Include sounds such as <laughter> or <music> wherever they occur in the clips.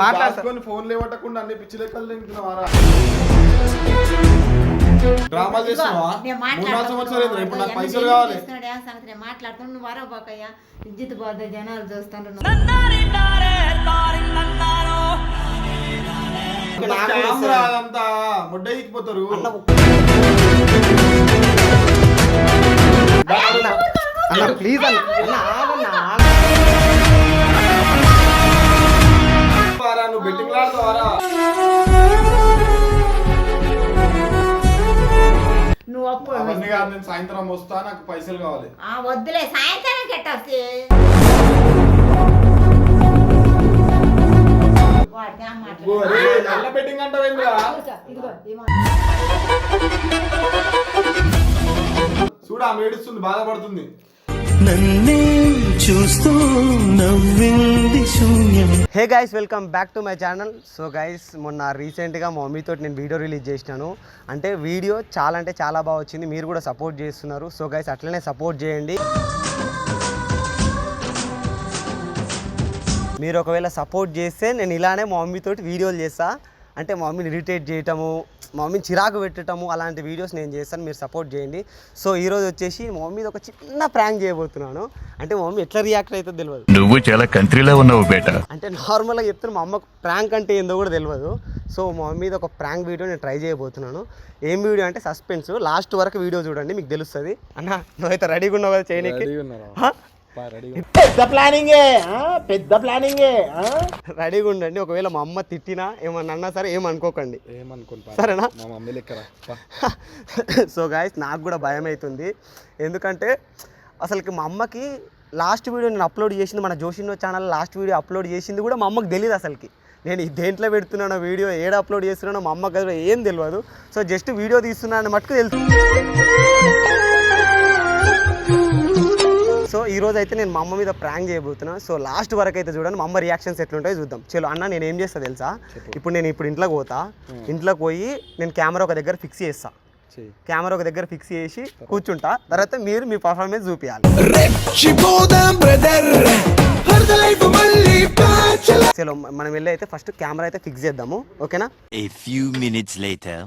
మాట్లాడతా. దాచుకొని ఫోన్ లేవటకుండా అన్ని పిచ్చి లెక్కలు తింటున్నావారా? డ్రామాలు చేస్తున్నావా? నేను మూడు నాలుగు మాట్లాడతాను. సంవత్సరాలు అయింది రేపు నాకు పైసలు కావాలి. చేస్తున్నాడు, ఏ సంగతి నేను మాట్లాడుతాను నువ్వు వరవబోకయ్యా విద్యుత్ పోతే జనాలు ముడ్డ ఎక్కిపోతారు అన్న ప్లీజ్ అన్న. నువ్వు ఆడతావారా? నువ్వు అప్పుడు అవన్నీ కాదు నేను సాయంత్రం వస్తా నాకు పైసలు కావాలి. ఆ వద్దులే సాయంత్రం నల్ల బెట్టింగ్ చూడు ఆమె ఏడుస్తుంది బాధపడుతుంది. నన్నే చూస్తూ నవ్వింది శూన్యం. Hey guys welcome back to my channel so guys మొన్న రీసెంట్గా మా మమ్మీతో నేను వీడియో రిలీజ్ చేసినాను. అంటే వీడియో చాలా అంటే చాలా బాగా వచ్చింది. మీరు కూడా సపోర్ట్ చేస్తున్నారు. సో గైస్ అట్లనే సపోర్ట్ చేయండి. మీరు ఒకవేళ సపోర్ట్ చేస్తే నేను ఇలానే మా మమ్మీతోటి వీడియోలు చేస్తాను అంటే మా మమ్మీని ఇరిటేట్ చేయటము మా మమ్మీని చిరాకు పెట్టడము అలాంటి వీడియోస్ నేను చేస్తాను మీరు సపోర్ట్ చేయండి. సో ఈరోజు వచ్చేసి మా మమ్మీది ఒక చిన్న ప్రాంక్ చేయబోతున్నాను. అంటే మా మమ్మీ ఎట్లా రియాక్ట్ అవుతుందో తెలియదు నువ్వు చాలా కంట్రీలో ఉన్నావు బేటా. అంటే నార్మల్గా చెప్తున్నా మా అమ్మకు ప్రాంక్ అంటే ఏందో కూడా తెలియదు సో మా మమ్మీది ఒక ప్రాంక్ వీడియో నేను ట్రై చేయబోతున్నాను. ఏం వీడియో అంటే సస్పెన్స్. లాస్ట్ వరకు వీడియో చూడండి మీకు తెలుస్తుంది. అన్న నువ్వైతే రెడీగా ఉన్నావు కదా చేయనీకి? హ? పెద్ద ప్లానింగే ఆ? పెద్ద ప్లానింగే ఆ? రెడీగా ఉండండి. ఒకవేళ మా అమ్మ తిట్టినా ఏమన్నా అన్నా సరే ఏమనుకోకండి ఏమనుకుంటా సరేనా? మా మమ్మీ లెక్కరా <laughs> సో గాయస్ నాకు కూడా భయం అవుతుంది ఎందుకంటే అసలుకి మా అమ్మకి లాస్ట్ వీడియో నేను అప్లోడ్ చేసింది మన జోషినో ఛానల్ లాస్ట్ వీడియో అప్లోడ్ చేసింది కూడా మా అమ్మకి తెలియదు అసలుకి. నేను ఈ దేంట్లో పెడుతున్నానో వీడియో ఏడ అప్లోడ్ చేస్తున్నానో మా అమ్మకి ఏం తెలియదు సో జస్ట్ వీడియో తీస్తున్నాను మటుకు తెలుసు. సో ఈ రోజు అయితే నేను మా అమ్మ మీద ప్రాంక్ చేయబోతున్నా. సో లాస్ట్ వరకు అయితే చూడండి మా అమ్మ రియాక్షన్స్ ఎట్లుంటాయో చూద్దాం. చలో అన్న నేను ఏం చేస్తా తెలుసా? ఇప్పుడు నేను ఇప్పుడు ఇంట్లోకి పోతా. ఇంట్లోకి పోయి నేను కెమెరా ఒక దగ్గర ఫిక్స్ చేస్తా. కెమెరా ఒక దగ్గర ఫిక్స్ చేసి కూర్చుంటా. తర్వాత మీరు మీ పర్ఫార్మెన్స్ చూపించాలి చలో మనం వెళ్ళి అయితే ఫస్ట్ కెమెరా అయితే ఫిక్స్ చేద్దాము. ఓకేనా A few minutes later.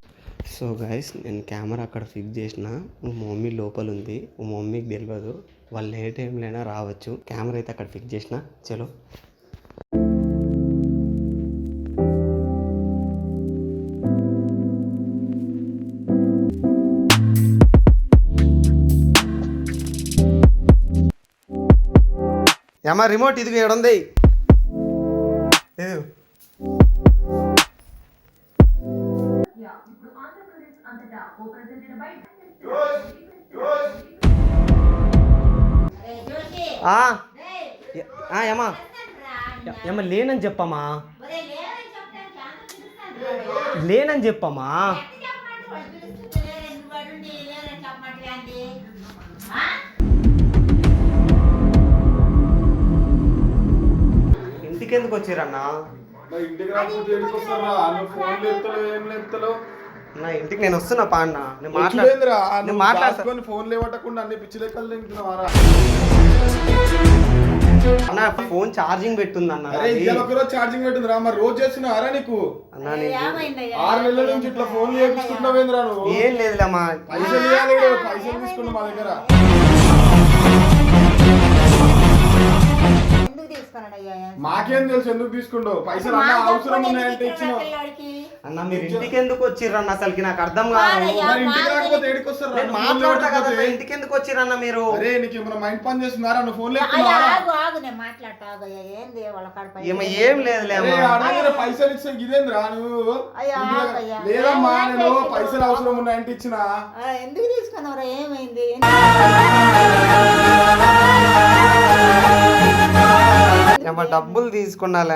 So guys నేను కెమెరా అక్కడ ఫిక్స్ చేసిన. మా మమ్మీ లోపల ఉంది. మా మమ్మీకి తెలియదు వాళ్ళు ఏ టైంలో అయినా రావచ్చు. కెమెరా అయితే అక్కడ ఫిక్స్ చేసిన. చలో. ఏమా రిమోట్ ఇదిగో ఏడుంది ఆ, ఏమా ఏమా లేనని చెప్పమ్మా లేనని చెప్పమ్మా ఇంటికెందుకు వచ్చారన్నా ఇంటికి రాకపోతే ఎందుకు వస్తారా? ఫోన్ ఏం లేపుతలో నా ఇంటికి నేను వస్తున్నా పా అన్న. నేను మాట్లాడు ఎట్లేదురా నేను ఫోన్ లేవటకుండా అన్ని పిచ్చి లెక్కలు తింటున్నావారా అన్న ఫోన్ ఛార్జింగ్ పెట్టుంది అన్న? అరే నాది. ఇవాళ ఒకరోజు ఛార్జింగ్ పెట్టిందిరా మరి రోజు చేస్తున్నారా నీకు? అన్న నేను? ఆరు నెలల నుంచి ఇట్లా ఫోన్ చేపించుకుంటున్నావేంద్రా నువ్వు? ఏం లేదులేమ్మా పైసలు ఇవ్వాలి పైసలు తీసుకున్నా మా దగ్గర. ఎందుకు తీసుకున్నాడు అయ్యా మాకేం తెలుసు ఎందుకు తీసుకుండో? పైసలు అన్న అవసరం ఉన్నాయంటే పిల్లోడికి? అన్న మీరు ఇంటికి ఎందుకు వచ్చిర్రన్న అసలుకి? నాకు అర్థం కాదు. ఇంటికి నేను మాట్లాడతా కదా ఎందుకు వచ్చిరన్న మీరు? అరే నీకు ఏమైనా మైండ్ పని చేస్తున్నారా? నువ్వు ఫోన్ ఏం లేదులే పైసలు ఇచ్చే ఇదేంద్రా నువ్వు. లేదమ్మా నేను పైసలు అవసరం ఉన్నాయంటే ఇచ్చిన? ఆ, ఎందుకు తీసుకున్నావురా ఏమైంది? ఏమా డబ్బులు తీసుకున్నాలే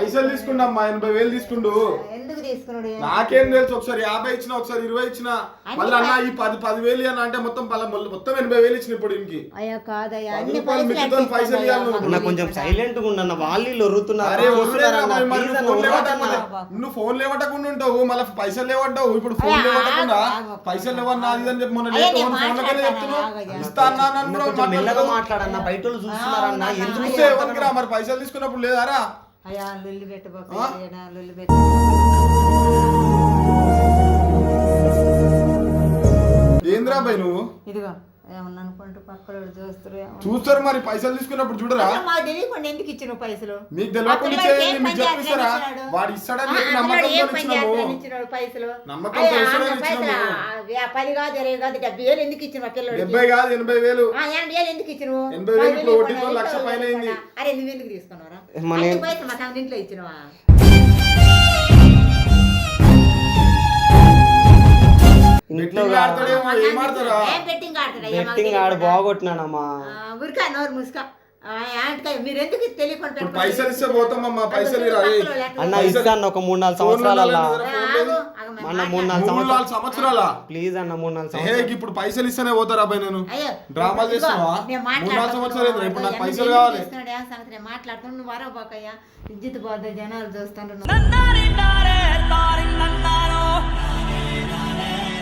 అమ్మ పైసలు? పైసలు తీసుకుండమ్మా ఎనభై వేలు తీసుకుండు ఎందుకు తీసుకున్నాడు నాకేం తెలుసు ఒకసారి యాభై ఇచ్చిన ఒకసారి ఇరవై ఇచ్చిన మళ్ళీ అన్న ఈ పది పది వేలు అని అంటే మొత్తం మొత్తం ఎనభై వేలు ఇచ్చిన ఇప్పుడు ఇంకి అయ్యా కాదయ్యా పది అన్ని రూపాయలు పైసలు మిగతా ఎట్లా పైసలు ఇవ్వాలి నువ్వు. అన్న కొంచెం సైలెంట్గా ఉండన్న వాళ్ళు వీళ్ళు ఒర్రుతున్నారు అరే చూస్తున్నారా వదిలేరా అన్న? మరి, మరి Please నువ్వు ఫోన్. లేవటకుండా నువ్వు ఫోన్ లేవటకుండా ఉంటావు మళ్ళీ పైసలు లేవంటావు ఇప్పుడు ఫోన్ లేవటకుండా ఆగు, ఆగు. పైసలు లేవన్నా అది అని చెప్పి మొన్న నేను ఫోన్ మాట్లాడతాను. ఇస్తా అన్నా అని అన్న, కూడా కొంచెం మెల్లగా. మాట్లాడన్న బయట వాళ్ళు చూస్తున్నారన్న ఎందుకు చూస్తే ఎవరికి రా మరి పైసలు తీసుకున్నప్పుడు లేదారా అయ్యా లొల్లి పెట్టబోక? లొల్లి పెట్ట. ఏంద్రా నువ్వు? ఇదిగో. ఏమన్నా అనుకుంటూ పక్కన చూస్తారు చూస్తారు మరి పైసలు తీసుకున్నప్పుడు చూడరా? మాకు తెలియకుండా ఎందుకు ఇచ్చిన పైసలు? మీకు తెలియకుండా అతను ఇచ్చేది ఏం మీకు పని చెప్పిస్తారా? చేస్తాడు? వాడు ఇస్తాడని చెప్పి ఇచ్చినాడు పైసలు. ఆ, పది కాదు ఇరవై కాదు డెబ్బై వేలు ఎందుకు ఇచ్చిన మా పిల్లడికి? డెబ్బై కాదు ఎనభై వేలు. ఆ, ఎనభై వేలు ఎందుకు ఇచ్చినవు ఎనభై వేలు ఇప్పుడు లక్ష పైన. అరే తీసుకున్నారా పైసలు మా తమ ఇంట్లో ఇచ్చినవా? మాకు బెట్టింగ్ ఆడు ఆ, ఉరికా నోరు ముసుక. పైసలు ఇస్తే పోతామమ్మా పైసలు అన్న ఇస్తాను ఒక మూడు నాలుగు అన్న మూడు సంవత్సరాలా. ప్లీజ్ అన్న మూడు నాలుగు సంవత్సరాలు. ఇప్పుడు పైసలు ఇస్తేనే పోతారా అబ్బాయి నేను? డ్రామాలు చేస్తున్నావా? నేను మూడు నాలుగు మాట్లాడుతున్నా, సంవత్సరాలు ఏంది? ఇప్పుడు నాకు వాడు పైసలు కావాలి. మాట్లాడుతున్నా నువ్వు వరవ బాకయ్యా ఇజ్జిత్ పోద్ది జనాలు చూస్తుండ్రు.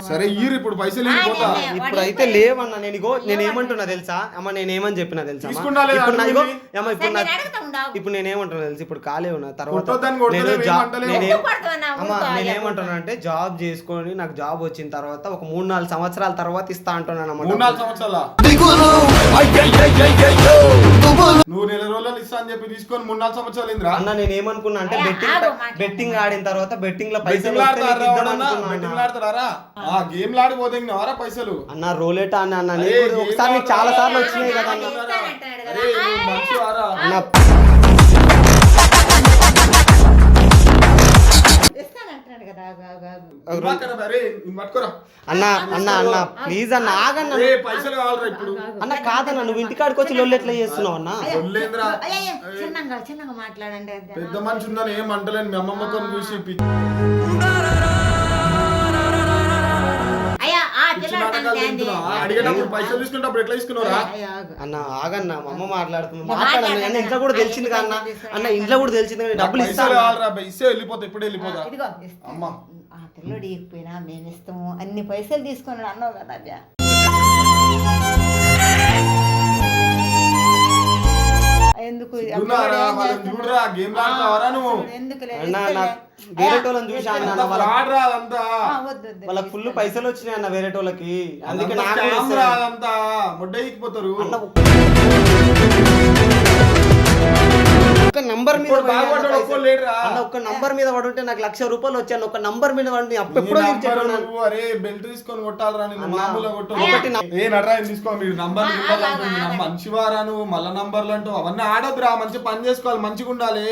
సరే ఈరు ఇప్పుడు పైసలు పోతా ఇప్పుడు అయితే లేవన్న నేను ఇగో నేను ఏమంటున్నా తెలుసా అమ్మ నేను ఏమని చెప్పినా తెలుసా అమ్మ? ఇప్పుడు నా ఇగో అడుగుని? అమ్మ ఇప్పుడు సరే, నా నేను అడుగుతా ఉండు. ఇప్పుడు నేను ఏమంటున్నా తెలుసు ఇప్పుడు ఖాళీ ఉన్నా తర్వాత కొట్టొద్దని కొడతలేవు, నేను ఏం జాబ్ అంటలేవు. నేనేం ఎందుకు కొడతావన్నా? అమ్మ ఊరుకో, నేను అయ్యా, ఏమంటున్నా అంటే జాబ్ చేసుకొని నాకు జాబ్ వచ్చిన తర్వాత ఒక మూడు నాలుగు సంవత్సరాల తర్వాత ఇస్తా అంటున్నాను మూడు అన్నమాట నాలుగు సంవత్సరాల నువ్వు నెల రోజులు ఇస్తా అని చెప్పి తీసుకొని మూడు నాలుగు సంవత్సరాలు ఏందిరా అన్న నేను ఏమనుకున్నా అంటే అయ్యా, బెట్టింగ్ ఆగు, మాట్లాడు. బెట్టింగ్ ఆడిన తర్వాత బెట్టింగ్లో పైసలు బెట్టింగ్ వస్తే నీకు ఇద్దాం అనుకున్నా బెట్టింగ్ అన్న. ఆడతారా ఆ గేమ్ లాడిపోతే వారా పైసలు? అన్న రోలేట్ అన్న అన్న? కూడా ఏం ఒకసారి నీకు. చాలా సార్లు వచ్చినాయి కదా అన్న. అన్న. అన్న అన్న అన్న ప్లీజ్ అన్న ఆగన్న. పైసలు కావాలరా ఇప్పుడు. అన్న కాదన్న నువ్వు ఇంటికాడికి వచ్చి లొల్లు ఎట్లా చేస్తున్నావు అన్న? చిన్నగా చిన్నగా మాట్లాడండి. పెద్ద మనిషి ఉందని ఏం అంటలేను. మీ అమ్మమ్మ కొన్ని చూసి నాటకాలు? తింటున్నావా? అడిగేటప్పుడు పైసలు ఎట్లా తీసుకున్నారా. అన్న ఆగన్న మా అమ్మ మాట్లాడన్న అన్న. ఇంట్లో కూడా తెలిసింది అన్న అన్న ఇంట్లో కూడా తెలిసింది కదా. డబ్బులు ఇస్తాను. ఇస్తే వెళ్ళిపోతా ఇప్పుడే వెళ్ళిపోతా. ఇదిగో ఇస్తా. అమ్మ. ఆ పిల్లడు ఇకపోయినా మేము ఇస్తాము. అన్ని పైసలు తీసుకున్నాడు అన్నావు కదా చూడారా గేమ్ ఆడతావరా నువ్వు? చూసి అన్న వాళ్ళకి ఫుల్ పైసలు వచ్చినాయి అన్న వేరే వాళ్ళకి అందుకే అదంతా. ముడ్డ ఎక్కిపోతారు ఒక్క నంబర్ మీద అన్న ఒక్క నంబర్ మీద పడుంటే నాకు లక్ష రూపాయలు వచ్చాను ఒక నంబర్ మీద పడి అప్పు నీ ఎప్పుడో అరే బెల్ట్ తీసుకొని కొట్టాలరా నేను మామూలుగా కొట్టాను ఏ నడ్రా తీసుకో మీరు నంబర్. మంచివారా నువ్వు? మళ్ళా నంబర్లు అంటూ అవన్నీ ఆడొద్దురా మంచి పని చేసుకోవాలి మంచిగా ఉండాలి.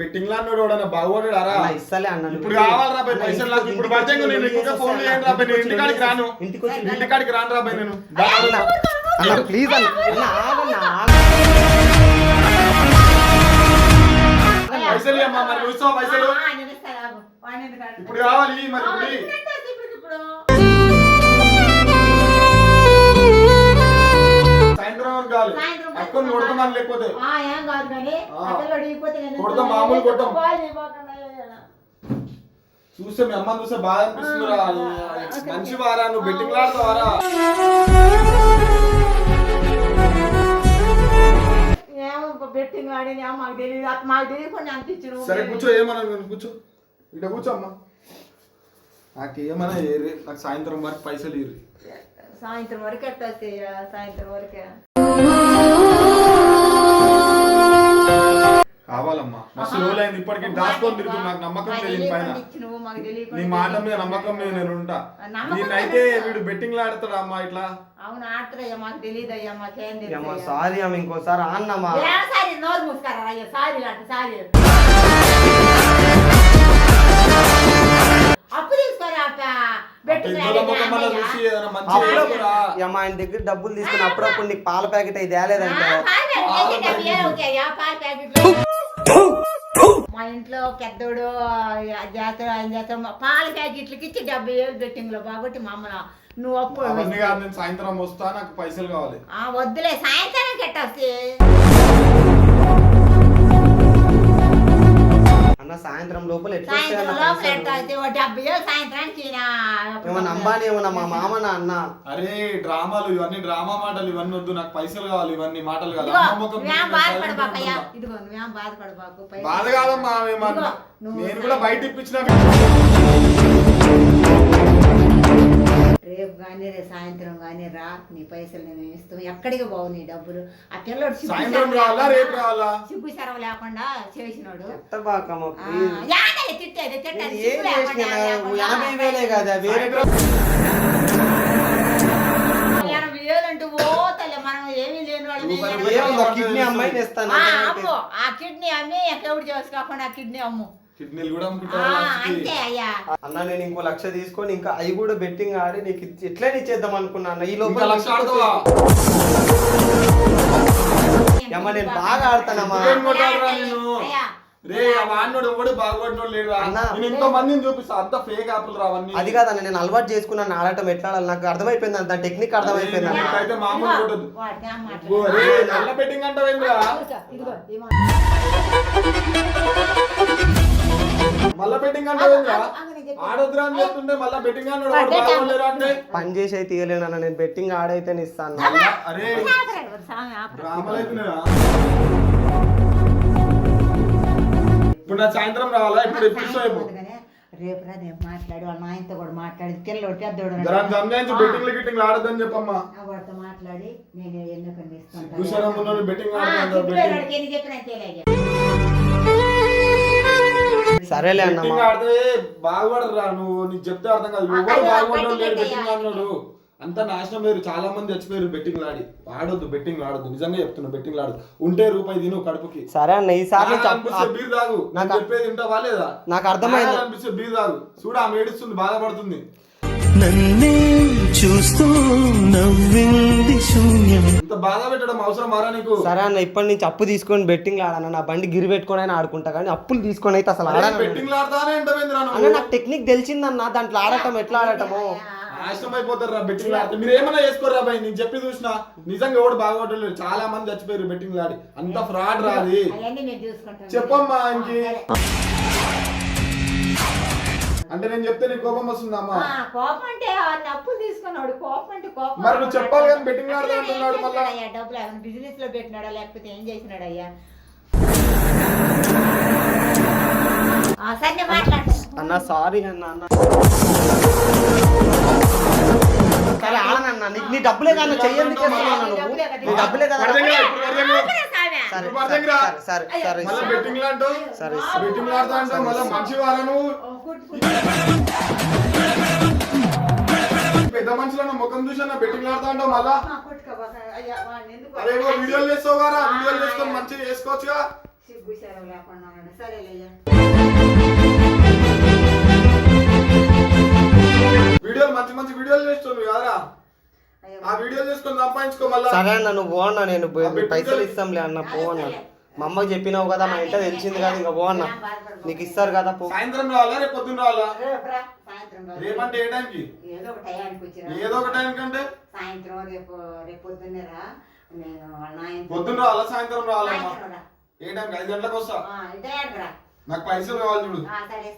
బెట్టింగ్ వాడు బాగుపడాడు అరా ఇస్తలే అన్న ఇప్పుడు కావాలరా బై పైసలు నాకు ఇప్పుడు పడితే నేను ఇంకా ఫోన్. చేయండి రా బై నేను ఇంటికాడికి రాను. ఇంటికి ఇంటికాడికి రాను రా బై నేను. అన్న ప్లీజ్ అన్న. అన్న ఆగన్న? ఇప్పుడు కావాలి మరి? సాయంత్రం లేకపోతే? కొడతాం, ఇస్తాను. మామూలు కొడతాం. చూస్తే మీ అమ్మని చూస్తే బాగా అనిపిస్తుందిరా మంచి వారా నువ్వు బెట్టింగ్ ఆడతావారా బెట్టింగ్ ఏమో మాకు తెలియదు మాకు తెలియకుండా అంత ఇచ్చిన సరే కూర్చో ఏమన్నా నేను కూర్చో. ఇక్కడ కూర్చో అమ్మా. నాకు ఏమన్నా నాకు సాయంత్రం వరకు పైసలు ఇర్రి. సాయంత్రం వరకు వస్తాయి సాయంత్రం వరకే. కావాలమ్మా. మస్తు రోజులైంది ఇప్పటికి దాచుకొని తిరుగుతుంది నాకు నమ్మకం నీ పైన. నీ మాట మీద నమ్మకం మీద నేను ఉంటా నేనైతే వీడు బెట్టింగ్ ఆడతాడా అమ్మా ఇట్లా. అవును ఆడుతున్నాయ్యా మాకు తెలియదు అయ్యా మాకేం అమ్మ తెలియదు సారీ అమ్మ ఇంకోసారి అన్నమ్మా. సారి నోరు మూసుకారా అయ్యా సారీ అంట సారీ. అప్పు మా ఆయన దగ్గర డబ్బులు తీసుకుని అప్పుడప్పుడు నీకు పాల ప్యాకెట్ అయితే తేలేదంటే మా ఇంట్లో పెద్దోడు జాతర ఆయన జాతర పాల ప్యాకెట్లకి ఇచ్చి డెబ్బై వేలు బెట్టింగ్లో బాగొట్టి మా అమ్మ నువ్వు అప్పు అవన్నీ కాదు నేను సాయంత్రం వస్తా నాకు పైసలు కావాలి. ఆ, వద్దులే సాయంత్రం కట్టొస్తే అన్న సాయంత్రం లోపల ఎట్లా ఏమన్నా అంబానీ ఏమన్నా మా మామనా అన్న? అరే డ్రామాలు ఇవన్నీ డ్రామా మాటలు ఇవన్నీ వద్దు నాకు పైసలు కావాలి ఇవన్నీ మాటలు కావాలి. బాధ కాదమ్మా నేను కూడా బయట ఇప్పించిన రేపు కానీ రేపు సాయంత్రం కానీ రా నీ పైసలు నేను ఇస్తాం. ఎక్కడికి పోవు నీ డబ్బులు? ఆ పిల్లడు సిగ్గు రావాలా లేకుండా- చేసినాడు. తిట్టేది తిట్టేది ఓ తల్లి మనం ఏమీ లేని వాళ్ళం కిడ్నీ ఆ కిడ్నీ అమ్మి ఎక్కడ చేసుకోకుండా ఆ కిడ్నీ అమ్ము. కిడ్నీలు కూడా అమ్ముకుంటారు అన్న నేను ఇంకో లక్ష తీసుకొని ఇంకా అవి కూడా బెట్టింగ్ ఆడి నీకు ఎట్లా ఇచ్చేద్దాం అనుకున్నా అన్న. ఈ లోపల లక్ష ఆడతావా? ఏమ్మా, నేను బాగా ఆడతానమ్మా. రే వాడినోడు ఎవడు బాగుపడినోడు లేడు అన్న. నేను ఎంతో మందిని చూపిస్తా అంత ఫేక్ యాప్లు అది కాదన్న నేను అలవాటు చేసుకున్నాను ఆడటం ఎట్లా ఆడాలి? నాకు అర్థమైపోయింది అన్న దాని టెక్నిక్ అర్థమైపోయింది. అయితే మామూలు నల్ల బెట్టింగ్ అంటావు మళ్ళా బెట్టింగ్. ఆడొద్దురా అని చెప్తుంటే మళ్ళా బెట్టింగ్ అంటే పని చేసి అయితే ఇవ్వలేనన్న నేను బెట్టింగ్ ఆడైతే ఇస్తాను. అరే. ఇప్పుడు నా సాయంత్రం రావాలా? ఇప్పుడు ఎప్పుడు రేపు రా నేను మాట్లాడి. వాళ్ళ నాయనతో కూడా మాట్లాడి. పిల్లడు పెద్దోడు బెట్టింగ్లు గిట్టింగ్లు ఆడొద్దని చెప్పమ్మా. వాడితో మాట్లాడి. నేను ఉన్నోళ్ళు బెట్టింగ్ బెట్టింగ్ చెప్పినా సరేలే అన్న ఆడితే బాగుపడరా నువ్వు. నీకు చెప్తే అర్థం కాదు. ఎవరు లేడు బెట్టింగ్ అంతా నాశనం వేరు చాలా మంది చచ్చిపోయారు బెట్టింగ్ ఆడి. ఆడొద్దు బెట్టింగ్ ఆడొద్దు. నిజంగా చెప్తున్నా బెట్టింగ్ ఆడదు ఉంటే రూపాయి తిను కడుపుకి. సరే అన్న ఈసారి బీర్ తాగు. నాకు- చెప్పేది వింటావా లేదా? నాకు అర్థమైంది. అనిపిస్తే బీర్ తాగు. చూడు ఆమె ఏడుస్తుంది బాధపడుతుంది. నన్నే చూస్తూ నవ్వింది శూన్యం. ఇంత బాధ పెట్టడం అవసరం మారా నీకు? సరే అన్న ఇప్పటి నుంచి అప్పు తీసుకొని బెట్టింగ్ ఆడన్న నా బండి గిరి పెట్టుకొని అయినా ఆడుకుంటా కానీ అప్పులు తీసుకొని అయితే అసలు ఆడను బెట్టింగ్ ఆడతానే ఎంతమంది అన్న నాకు టెక్నిక్ తెలిసిందన్న దాంట్లో ఆడటం ఎట్లా ఆడటము. నాశనం అయిపోతారు రా బెట్టింగ్ ఆడితే. మీరు ఏమైనా చేసుకోరా బాయ్ నేను చెప్పి చూసిన. నిజంగా ఎవడు బాగుపడలేదు చాలా మంది చచ్చిపోయారు బెట్టింగ్ ఆడి. అంత ఫ్రాడ్ రాది చెప్పమ్మా ఆ, ఇంకి సరే. అంటే నేను చెప్తే నీ కోపం వస్తుందమ్మా ఆ, కోపం అంటే వాడిని అప్పులు తీసుకున్నాడు కోపం అంటే కోపం మరి నువ్వు చెప్పాలి కానీ betting ఆడదాం అసలు ఏం అంటున్నాడు మళ్ళా. చేసినాడయ్యా? డబ్బులు ఏమైనా బిజినెస్లో పెట్టినాడా? లేకపోతే ఏం చేసినాడు అయ్యా సరే మాట్లాడు అన్న సారీ అన్న అన్న సరే ఆడనన్న నీకు నీ డబ్బులే కదా చెయ్యందుకు చేస్తున్నావు నువ్వు? నీ డబ్బులే కదా ఇప్పుడు సరే సరే సరే బెట్టింగ్ అంటావు సరే, బెట్టింగ్ ఆడతా అంటావు మళ్ళీ మంచి పెద్ద మనుషులను ముఖం చూసాను బెట్టింగ్ ఆడతా అంటావు మళ్ళా? అరే వీడియోలు చేస్తావు కదా వీడియోలు చేసుకొని మంచిగా చేసుకోవచ్చుగా? వీడియోలు మంచి మంచి వీడియోలు చేస్తావు కదరా? ఆ వీడియోలు చేసుకొని సంపాదించుకో మళ్ళా. సరే అన్న నువ్వు పో అన్న నేను పైసలు ఇస్తాంలే అన్న పో అన్న. మా అమ్మకి చెప్పినావు కదా మా ఇంట్లో తెలిసింది కదా ఇంకా పో అన్న. నీకు ఇస్తారు కదా పో. సాయంత్రం రావాలా రేపు పొద్దున్న రావాలా. రేపంటే ఏ టైంకి? ఏదో ఒక వచ్చిరా. ఏదో ఒక టైం కంటే సాయంత్రం రేపు రేపు పొద్దున్నే రా. నేను పొద్దున్న రావాలా సాయంత్రం రావాలమ్మా. ఏ టైంకి? ఐదు గంటలకు వస్తా. నాకు పైసలు కావాలి చూడు. ఆ, సరే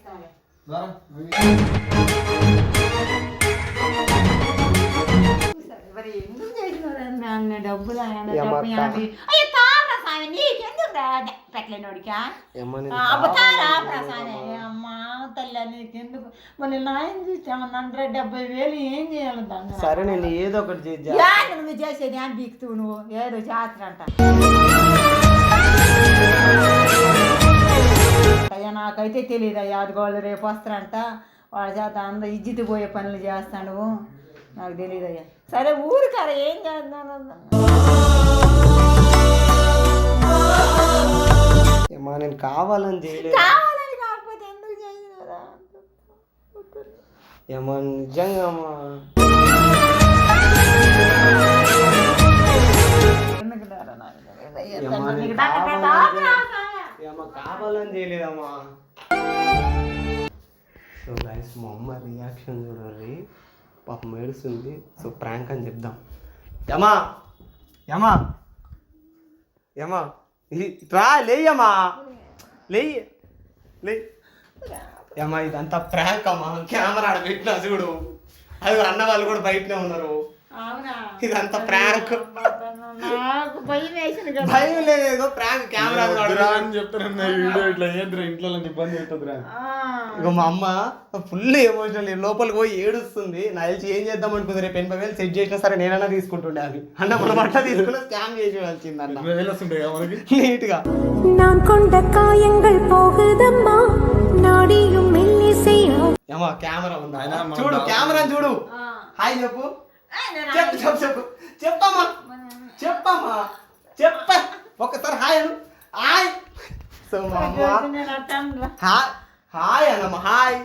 పెట్టలేనోడికా? ప్రసాద్ అమ్మా తల్లి నీకెందుకు? మళ్ళీ నాయన చూసామన్నా డెబ్బై వేలు ఏం చేయాలి దాన్ని సరే నేను ఏదో ఒకటి నువ్వు చేసేది ఏం నువ్వు? ఏదో అంట. అయ్యా నాకైతే తెలియదు అయ్యా అది వాళ్ళు రేపు వస్తారంట. వాళ్ళ చేత అంద ఇజ్జితి పోయే పనులు చేస్తాను నాకు తెలియదు అయ్యా సరే ఊరికార ఏం ఏమా నేను కావాలని చేయలేదు కావాలని కాకపోతే ఎందుకు ఏమో నిజంగా అమ్మా. తెలియదయ్యా. కావాలని చేయలేదమ్మా. సో గైస్ మా అమ్మ రియాక్షన్ చూడండి పాపం ఏడుస్తుంది. సో ప్రాంక్ అని చెప్దాం. యమా! యమా! యమా! రా లేయమ్మా లేయ్ లే యమ్మా ఇదంతా ప్రాంక్ అమ్మా. కెమెరా ఆడ పెట్టినా చూడు. అది అన్న వాళ్ళు కూడా బయటనే ఉన్నారు. అవునా? ఇదంతా ప్రాంక్. నాకు భయం వేసింది కదా భయం లేదు ఏదో ప్రాంక్ కెమెరా వద్దురా అని చెప్తున్నా ఈ వీడియో ఇట్లా ఏద్రా ఇంట్లో నన్ను ఇబ్బంది పెట్టదురా ఆ, ఇక మా అమ్మ ఫుల్ ఎమోషనల్ లోపలికి పోయి ఏడుస్తుంది నా తెలిసి ఏం చేద్దాం అనుకుంది రేపు ఎనభై వేలు సెట్ చేసినా సరే నేనన్నా తీసుకుంటుండే అవి అన్న మనం అట్లా తీసుకుని స్కామ్ చేసి వచ్చింది అన్న ఇరవై వేలు వస్తుంటాయి కదా మనకి నీట్ గా நான் கொண்ட காயங்கள் போகுதம்மா நாடியும் மெல்லிசையா ఏమో కెమెరా ఉందా అయినా మనం చూడు బాగా- కెమెరా చూడు ఆ. హాయ్ చెప్పు ఏ, నేను చెప్పు చెప్పు చెప్పు చెప్పమ్మా చెప్పమ్మా. చెప్ప. ఒక్కసారి హాయ్ అను. హాయ్. సో మా అమ్మ. హాయ్. Hi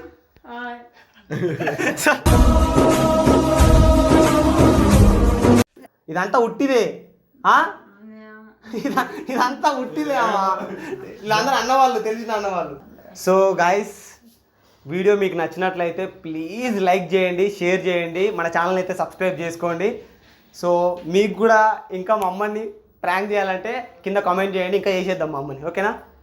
hi. ఇదంతా ఉట్టిదే. ఇదంతా ఉట్టిదే అమ్మా. వీళ్ళందరూ అన్నవాళ్ళు తెలిసిన అన్నవాళ్ళు. సో గాయస్ వీడియో మీకు నచ్చినట్లయితే ప్లీజ్ లైక్ చేయండి షేర్ చేయండి. మన ఛానల్ అయితే సబ్స్క్రైబ్ చేసుకోండి. సో మీకు కూడా ఇంకా మా అమ్మని ప్రాంక్ చేయాలంటే కింద కామెంట్ చేయండి ఇంకా చేసేద్దాం మా అమ్మని. ఓకేనా?